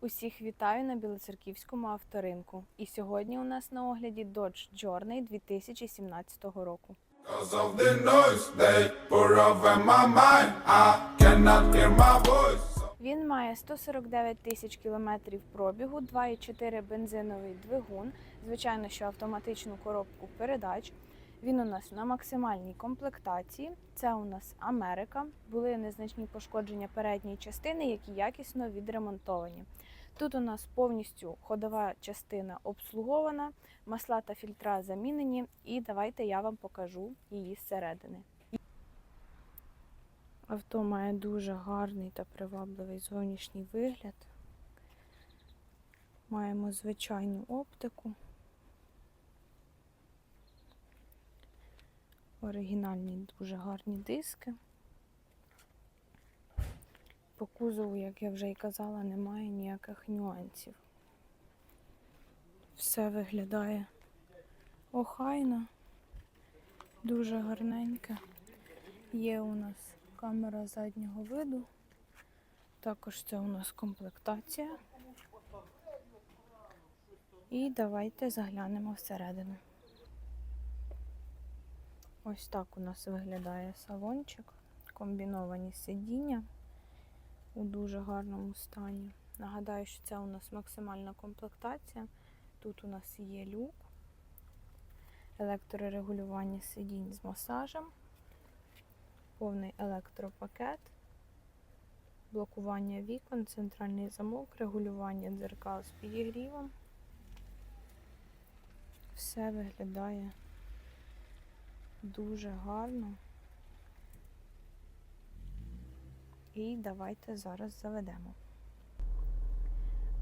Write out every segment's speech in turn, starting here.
Усіх вітаю на Білоцерківському авторинку. І сьогодні у нас на огляді Dodge Journey 2017 року. Він має 149 тисяч кілометрів пробігу, 2,4 бензиновий двигун, звичайно, що автоматичну коробку передач. Він у нас на максимальній комплектації. Це у нас Америка. Були незначні пошкодження передньої частини, які якісно відремонтовані. Тут у нас повністю ходова частина обслугована, масла та фільтра замінені. І давайте я вам покажу її зсередини. Авто має дуже гарний та привабливий зовнішній вигляд. Маємо звичайну оптику. Оригінальні дуже гарні диски. По кузову, як я вже і казала, немає ніяких нюансів. Все виглядає охайно, дуже гарненьке. Є у нас камера заднього виду. Також це у нас комплектація. І давайте заглянемо всередину. Ось так у нас виглядає салончик. Комбіновані сидіння у дуже гарному стані. Нагадаю, що це у нас максимальна комплектація. Тут у нас є люк, електрорегулювання сидінь з масажем повний електропакет, блокування вікон, центральний замок, регулювання дзеркал з підігрівом. Все виглядає дуже гарно. І давайте зараз заведемо.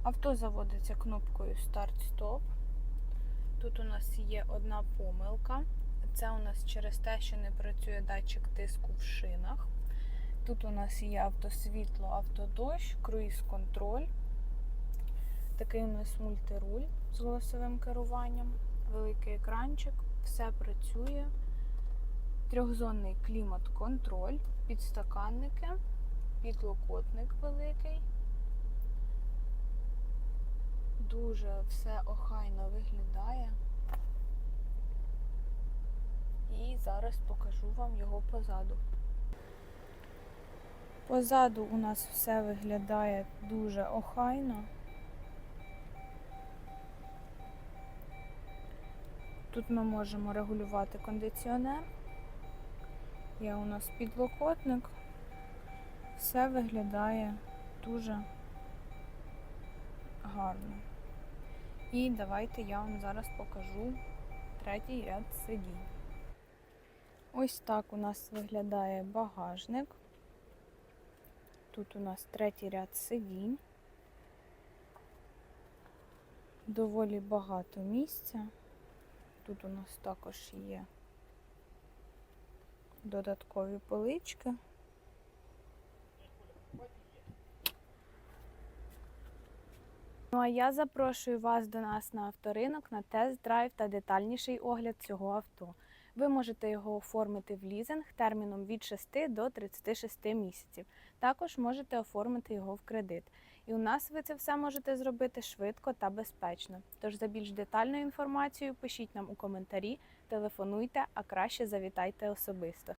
Авто заводиться кнопкою старт-стоп. Тут у нас є одна помилка. Це у нас через те, що не працює датчик тиску в шинах. Тут у нас є автосвітло, автодощ, круїз-контроль. Такий у нас мультируль з голосовим керуванням, великий екранчик, все працює. Трьохзонний клімат-контроль, підстаканники, підлокотник великий. Дуже все охайно виглядає. І зараз покажу вам його позаду. Позаду у нас все виглядає дуже охайно. Тут ми можемо регулювати кондиціонер. Є у нас підлокотник. Все виглядає дуже гарно. І давайте я вам зараз покажу третій ряд сидінь. Ось так у нас виглядає багажник. Тут у нас третій ряд сидінь. Доволі багато місця. Тут у нас також є додаткові полички. Ну а я запрошую вас до нас на авторинок на тест-драйв та детальніший огляд цього авто. Ви можете його оформити в лізинг терміном від 6 до 36 місяців. Також можете оформити його в кредит. І у нас ви це все можете зробити швидко та безпечно. Тож за більш детальною інформацією пишіть нам у коментарі, телефонуйте, а краще завітайте особисто.